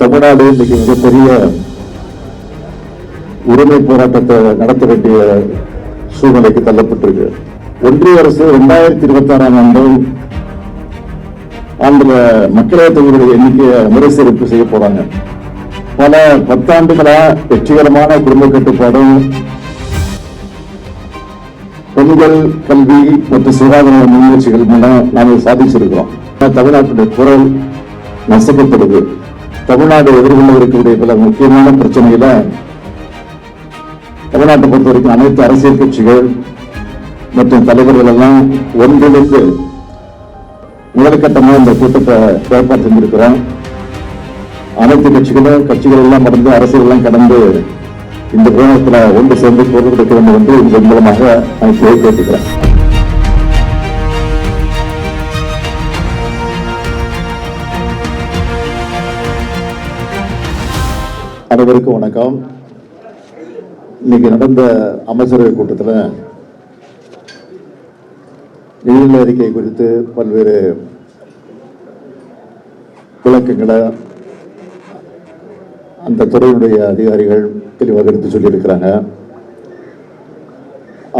தமிழ்நாடு இன்னைக்கு மிகப்பெரிய உரிமை போராட்டத்தை நடத்த வேண்டிய சூழ்நிலைக்கு தள்ளப்பட்டிருக்கு. ஒன்றிய அரசு இரண்டாயிரத்தி இருபத்தி ஆறாம் ஆண்டு ஆண்டுல மக்களவைத் தொகுதிகளுடைய எண்ணிக்கையை மறுசீரமைப்பு செய்ய போறாங்க. பல பத்தாண்டுகளா வெற்றிகரமான குடும்ப கட்டுப்பாடும் பெண்கள் கல்வி மற்றும் சுகாதார முயற்சிகள் மூலம் நாங்கள் சாதிச்சிருக்கிறோம். தமிழ்நாட்டுடைய குரல் நசுக்கப்படுது. தமிழ்நாடு எதிர்கொள்ள இருக்கக்கூடிய பல முக்கியமான பிரச்சனையில தமிழ்நாட்டை பொறுத்த வரைக்கும் அனைத்து அரசியல் கட்சிகள் மற்றும் தலைவர்கள் எல்லாம் ஒன்றிணைந்து முதற்கட்டமாக இந்த கூட்டத்தை ஏற்பாடு செஞ்சிருக்கிறோம். அனைத்து கட்சிகளும் கட்சிகள் எல்லாம் கடந்து அரசியல் எல்லாம் கடந்து இந்த கோணத்தில் ஒன்று சேர்ந்து பொருள் கொடுக்க வேண்டும் என்று இதன் மூலமாக நான் கேட்டுக்கிறேன் அனைவருக்கும் வணக்கம். இன்னைக்கு நடந்த அமைச்சரவை கூட்டத்தில் நிதிநிலை அறிக்கை குறித்து பல்வேறு விளக்கங்களை அந்த துறையினுடைய அதிகாரிகள் தெளிவாக எடுத்து சொல்லியிருக்கிறாங்க.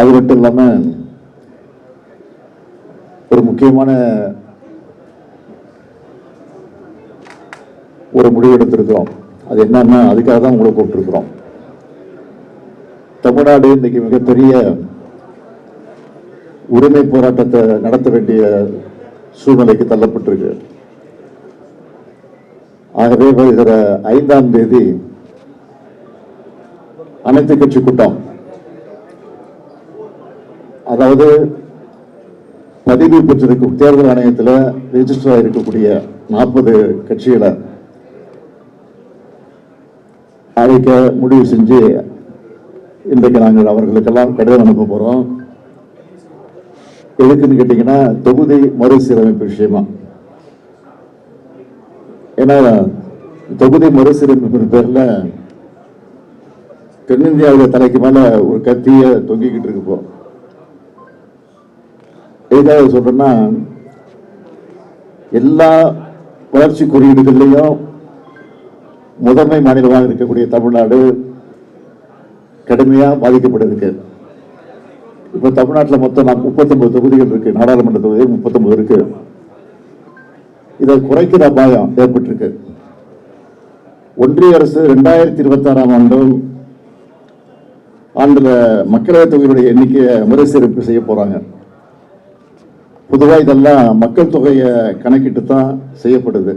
அது மட்டும் இல்லாமல் ஒரு முக்கியமான ஒரு முடிவு எடுத்திருக்கிறோம். அது என்னன்னா அதுக்காக தான் உங்களை கூப்பிட்டுருக்குறோம். தமிழ்நாடு இன்னைக்கு மிகப்பெரிய உரிமை போராட்டத்தை நடத்த வேண்டிய சூழ்நிலைக்கு தள்ளப்பட்டிருக்கு. ஆகவே வருகிற ஐந்தாம் தேதி அனைத்து கட்சி கூட்டம் அதாவது பதிவு பெற்றிருக்கும் தேர்தல் ஆணையத்தில் ரெஜிஸ்டர் ஆகிருக்கக்கூடிய நாற்பது கட்சிகளை அழைக்க முடிவு செஞ்சு இன்றைக்கு நாங்கள் அவர்களுக்கெல்லாம் கடிதம் அனுப்ப போறோம். எதுக்குன்னு கேட்டீங்கன்னா தொகுதி மறுசீரமைப்பு விஷயமா. ஏன்னா தொகுதி மறுசீரமைப்பு பேர்ல தென்னிந்தியாவில் தலைக்கு மேல ஒரு கத்தியை தொங்கிக்கிட்டு இருக்கு எதுக்காக சொல்றேன்னா எல்லா வளர்ச்சி குறியீடுகள்லையும் முதன்மை மாநிலமாக இருக்கக்கூடிய தமிழ்நாடு கடுமையாக பாதிக்கப்பட்டிருக்கு. இப்போ தமிழ்நாட்டில் மொத்தம் நான் முப்பத்தொன்பது தொகுதிகள் இருக்கு. நாடாளுமன்ற தொகுதி முப்பத்தொன்பது இருக்கு. இதை குறைக்கிற அபாயம் ஏற்பட்டிருக்கு. ஒன்றிய அரசு ரெண்டாயிரத்தி இருபத்தி ஆறாம் ஆண்டும் ஆண்டில் மக்களவைத் தொகையுடைய எண்ணிக்கையை மறுசீரமைப்பு செய்ய போறாங்க. பொதுவாக இதெல்லாம் மக்கள் தொகையை கணக்கிட்டு தான் செய்யப்படுது.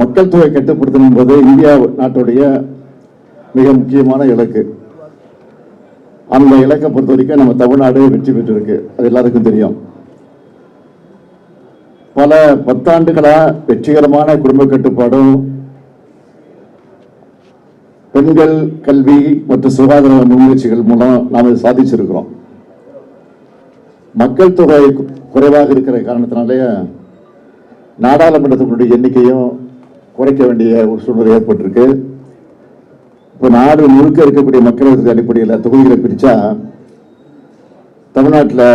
மக்கள் தொகை கட்டுப்படுத்தணும் என்பது இந்தியா நாட்டுடைய மிக முக்கியமான இலக்கு. அந்த இலக்கை பொறுத்த வரைக்கும் நம்ம தமிழ்நாடு வெற்றி பெற்றிருக்கு. அது எல்லாருக்கும் தெரியும். பல பத்தாண்டுகளாக வெற்றிகரமான குடும்ப கட்டுப்பாடும் பெண்கள் கல்வி மற்றும் சுகாதார முன்முயற்சிகள் மூலம் நாம் இதை சாதிச்சிருக்கிறோம். மக்கள் தொகை குறைவாக இருக்கிற காரணத்தினாலேயே நாடாளுமன்றத்தினுடைய எண்ணிக்கையும் குறைக்க வேண்டிய ஒரு சூழ்நிலை ஏற்பட்டிருக்கு. இப்போ நாடு முழுக்க இருக்கக்கூடிய மக்களவை அடிப்படையில் தொகுதிகளை பிரித்தா தமிழ்நாட்டில்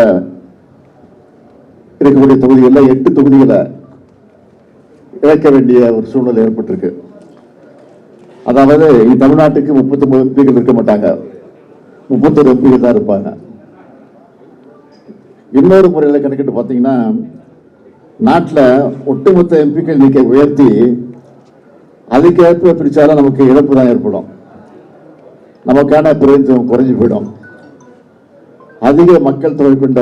இருக்கக்கூடிய தொகுதிகளில் எட்டு தொகுதிகளை இழக்க வேண்டிய ஒரு சூழ்நிலை ஏற்பட்டிருக்கு. அதாவது தமிழ்நாட்டுக்கு முப்பத்தொம்பது எம்பிகள் இருக்க மாட்டாங்க. முப்பத்தொரு எம்பிகள் தான் இருப்பாங்க. இன்னொரு முறையில் கணக்கிட்டு பார்த்தீங்கன்னா நாட்டில் ஒட்டுமொத்த எம்பிக்கள் நீக்க உயர்த்தி அதுக்கேற்ப பிரித்தாலும் நமக்கு இழப்பு தான் ஏற்படும். நமக்கான பிரதிநிதித்துவம் குறைஞ்சு போயிடும். அதிக மக்கள் தொகை கொண்ட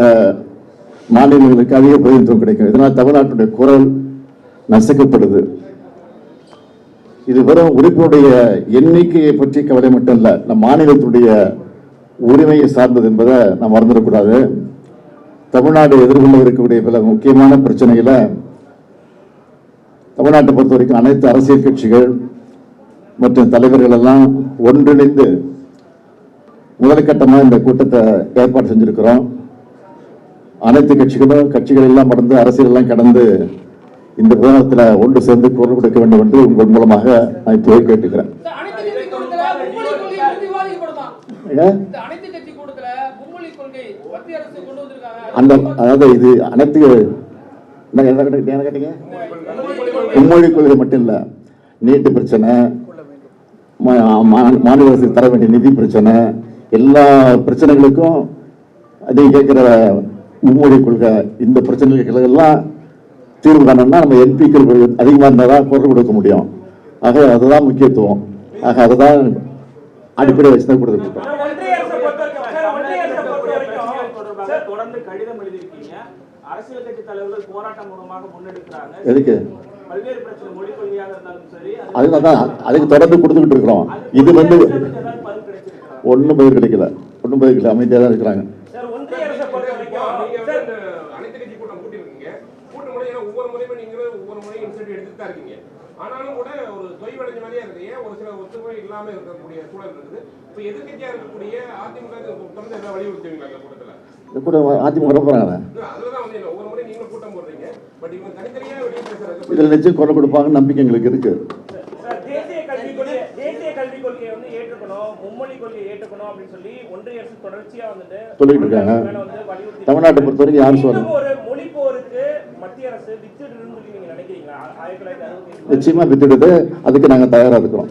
மாநிலங்களுக்கு அதிக பிரதிநிதித்துவம் கிடைக்கும். இதனால் தமிழ்நாட்டுடைய குரல் நசுக்கப்படுது. இது வெறும் உறுப்பினுடைய எண்ணிக்கையை பற்றி கவலை மட்டும் இல்லை நம் மாநிலத்துடைய உரிமையை சார்ந்தது என்பதை நாம் மறந்துடக்கூடாது. தமிழ்நாடு எதிர்கொள்ள இருக்கக்கூடிய பல முக்கியமான பிரச்சனைகளை தமிழ்நாட்டை பொறுத்த வரைக்கும் அனைத்து அரசியல் கட்சிகள் மற்றும் தலைவர்கள் எல்லாம் ஒன்றிணைந்து முதற்கட்டமாக இந்த கூட்டத்தை ஏற்பாடு செஞ்சிருக்கிறோம். அனைத்து கட்சிகளும் கட்சிகள் எல்லாம் கடந்து அரசியல் எல்லாம் கடந்து இந்த விவாதத்தில் ஒன்று சேர்ந்து குரல் கொடுக்க வேண்டும் என்று உங்கள் மூலமாக நான் இப்போ கேட்டுக்கிறேன். அந்த அதாவது இது அனைத்து என்ன கேட்டீங்க? மும்மொழி கொள்கை மட்டும் இல்லை நீட்டு பிரச்சனை மா- மாநில அரசு தர வேண்டிய நிதி பிரச்சனை எல்லா பிரச்சனைகளுக்கும் அதை கேட்குற மும்மொழி கொள்கை இந்த பிரச்சனைகளுக்கெல்லாம் தீர்வு காணணும்னா நம்ம எம்பிக்கள் அதிகமாக இருந்தால் தான் குரல் கொடுக்க முடியும். ஆக அதுதான் முக்கியத்துவம். ஆக அதுதான் அடிப்படை வச்சு தான் கொடுத்துருக்கோம் சார், ஒன்றிய அரசை பொறுத்த வரைக்கும் சார், ஒன்றிய அரசை பொறுத்த வரைக்கும் தொடர்பாக சார், தொடர்ந்து கடிதம் எழுதியிருக்கீங்க அரசியல் கட்சி தலைவர்கள் போராட்டம் மூலமாக முன்னெடுக்கிறாங்க. எதுக்கு? பல்வேறு பிரச்சனை மொழிக் கொள்கையாக இருந்தாலும் சரி அது- அதுதான் தான் அதுக்கு தொடர்ந்து கொடுத்துக்கிட்டு இருக்கிறோம். இது வந்து? ஒன்றும் பதில் கிடைக்கல. ஒன்றும் பதில் கிடைக்கல. அமைதியாக தான் இருக்கிறாங்க. ஆனாலும் கூட ஒரு தொய்வடைஞ்ச மாதிரியே இருக்குது ஏன் ஒரு சில ஒத்துமை இல்லாம இருக்கக்கூடிய சூழல் இருக்குது. இப்போ இருக்கக்கூடிய அதிமுக தொடர்ந்து எதாவது வலியுறுத்துவீங்களா அந்த கூட்டத்துல? இது கூட அதிமுக வர போகிறாங்க இதில் நிச்சயம் குரல் கொடுப்பாங்கன்னு நம்பிக்கை எங்களுக்கு இருக்கு. சொல்லிட்டு இருக்காங்க. தமிழ்நாட்டை பொறுத்த வரைக்கும் யாரும் சொல்ல இன்னும் ஒரு மொழி போருக்கு மத்திய அரசு வித்துடுன்னு சொல்லி நீங்க நினைக்கிறீங்களா? ஆயிரத்தி தொள்ளாயிரத்தி அறுபத்தி நிச்சயமா வித்துடுது. அதுக்கு நாங்கள் தயாராக இருக்கிறோம்.